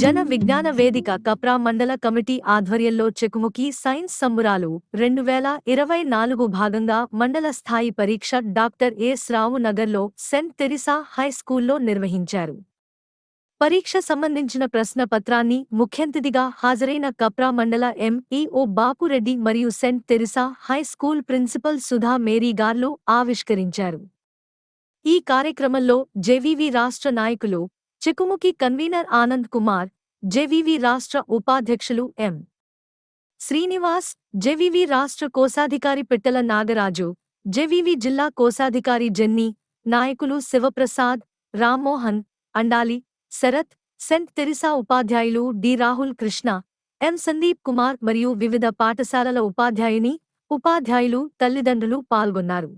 జన విజ్ఞాన వేదిక కప్రా మండల కమిటీ ఆధ్వర్యంలో చెకుముకి సైన్స్ సంబురాలు రెండు వేల ఇరవై నాలుగు భాగంగా మండల స్థాయి పరీక్ష డాక్టర్ ఎస్ రావు నగర్లో సెంట్ తెరిసా హై స్కూల్లో నిర్వహించారు. పరీక్ష సంబంధించిన ప్రశ్న పత్రాన్ని ముఖ్యంతిథిగా హాజరైన కప్రా మండల ఎంఈఓ బాపురెడ్డి మరియు saint Teresa high school principal Sudha Mary గార్లు ఆవిష్కరించారు. ఈ కార్యక్రమంలో జెవివి రాష్ట్ర నాయకులు చెకుముకి కన్వీనర్ ఆనంద్ కుమార్ జెవివి రాష్ట్ర ఉపాధ్యక్షులు ఎం. శ్రీనివాస్ జెవివి రాష్ట్ర కోశాధికారి పిట్టల నాగరాజు జెవివి జిల్లా కోశాధికారి జెన్నీ నాయకులు శివప్రసాద్ రామ్మోహన్ అండాలి శరత్ సెంట్ తెరిసా ఉపాధ్యాయులు డి. రాహుల్ కృష్ణ ఎం. సందీప్ కుమార్ మరియు వివిధ పాఠశాలల ఉపాధ్యాయుని ఉపాధ్యాయులు తల్లిదండ్రులు పాల్గొన్నారు.